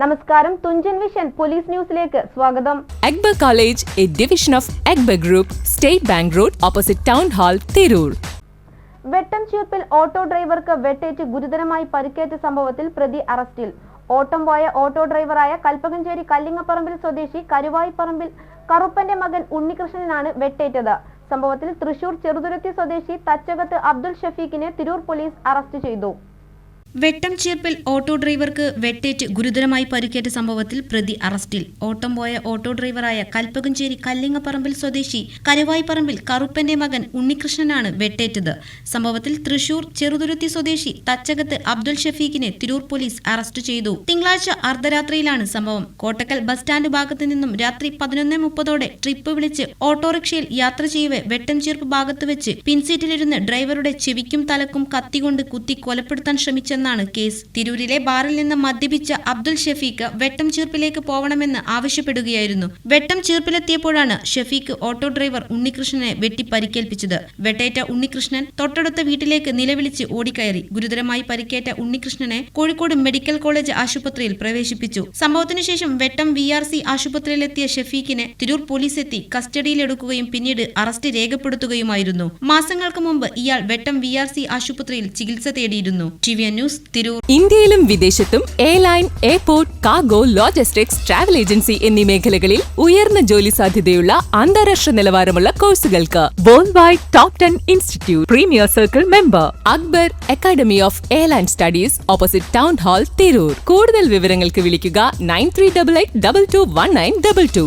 നമസ്കാരം Thunchan vision police ന്യൂസിലേക്ക് സ്വാഗതം. Akbar college a division of Akbar group state bank road opposite town hall Tirur. Vettam ചീർപ്പിൽ auto ഡ്രൈവർക്ക് വെട്ടേറ്റ് ഗുരുതരമായി പരിക്കേറ്റ സംഭവത്തിൽ പ്രതി അറസ്റ്റിൽ. ഓട്ടം പോയ ഓട്ടോ ഡ്രൈവറായ കൽപ്പകഞ്ചേരി കല്ലിങ്ങപ്പറമ്പിൽ സ്വദേശി കരുവായിപ്പറമ്പിൽ കറുപ്പന്റെ മകൻ ഉണ്ണികൃഷ്ണനാണ് വെട്ടേറ്റത്. സംഭവത്തിൽ തൃശൂർ ചെറുതുരുത്തി സ്വദേശി തച്ചകത്ത് അബ്ദുൽ ഷഫീഖിനെ തിരൂർ പോലീസ് അറസ്റ്റ് ചെയ്തു. വെട്ടം ചേർപ്പിൽ ഓട്ടോ ഡ്രൈവർക്ക് വെട്ടേറ്റ് ഗുരുതരമായി പരിക്കേറ്റ സംഭവത്തിൽ പ്രതി അറസ്റ്റിൽ. ഓട്ടം പോയ ഓട്ടോ ഡ്രൈവറായ കൽപ്പകഞ്ചേരി കല്ലിങ്ങപ്പറമ്പിൽ സ്വദേശി കരുവായിപ്പറമ്പിൽ കറുപ്പന്റെ മകൻ ഉണ്ണികൃഷ്ണനാണ് വെട്ടേറ്റത്. സംഭവത്തിൽ തൃശൂർ ചെറുതുരുത്തി സ്വദേശി തച്ചകത്ത് അബ്ദുൽ ഷഫീഖിനെ തിരൂർ പോലീസ് അറസ്റ്റ് ചെയ്തു. തിങ്കളാഴ്ച അർദ്ധരാത്രിയിലാണ് സംഭവം. കോട്ടക്കൽ ബസ് സ്റ്റാൻഡ് ഭാഗത്ത് നിന്നും രാത്രി പതിനൊന്ന് മുപ്പതോടെ ട്രിപ്പ് വിളിച്ച് ഓട്ടോറിക്ഷയിൽ യാത്ര ചെയ്യവെ വെട്ടം ചേർപ്പ് ഭാഗത്ത് വെച്ച് പിൻസീറ്റിലിരുന്ന് ഡ്രൈവറുടെ ചെവിക്കും തലക്കും കത്തികൊണ്ട് കുത്തി കൊലപ്പെടുത്താൻ ശ്രമിച്ചെന്നാണ് കേസ്. തിരൂരിലെ ബാറിൽ നിന്ന് മദ്യപിച്ച അബ്ദുൽ ഷെഫീഖ് വെട്ടം ചീർപ്പിലേക്ക് പോകണമെന്ന് ആവശ്യപ്പെടുകയായിരുന്നു. വെട്ടം ചീർപ്പിലെത്തിയപ്പോഴാണ് ഷെഫീഖ് ഓട്ടോ ഡ്രൈവർ ഉണ്ണികൃഷ്ണനെ വെട്ടി പരിക്കേൽപ്പിച്ചത് വെട്ടേറ്റ ഉണ്ണികൃഷ്ണൻ തൊട്ടടുത്ത വീട്ടിലേക്ക് നിലവിളിച്ച് ഓടിക്കയറി. ഗുരുതരമായി പരിക്കേറ്റ ഉണ്ണികൃഷ്ണനെ കോഴിക്കോട് മെഡിക്കൽ കോളേജ് ആശുപത്രിയിൽ പ്രവേശിപ്പിച്ചു. സംഭവത്തിനുശേഷം വെട്ടം വി ആർ സി ആശുപത്രിയിലെത്തിയ ഷെഫീഖിനെ തിരൂർ പോലീസ് എത്തി കസ്റ്റഡിയിലെടുക്കുകയും പിന്നീട് അറസ്റ്റ് രേഖപ്പെടുത്തുകയുമായിരുന്നു. മാസങ്ങൾക്ക് മുമ്പ് ഇയാൾ വെട്ടം വി ആശുപത്രിയിൽ ചികിത്സ തേടിയിരുന്നു. T V N news Tirur. ഇന്ത്യയിലും വിദേശത്തും airline airport cargo logistics travel agency എന്നീ മേഖലകളിൽ ഉയർന്ന ജോലി സാധ്യതയുള്ള അന്താരാഷ്ട്ര നിലവാരമുള്ള കോഴ്സുകൾക്ക് world wide top ten institute premier circle member Akbar academy of airline studies opposite town hall Tirur. കൂടുതൽ വിവരങ്ങൾക്ക് വിളിക്കുക nine three double eight double two one nine double two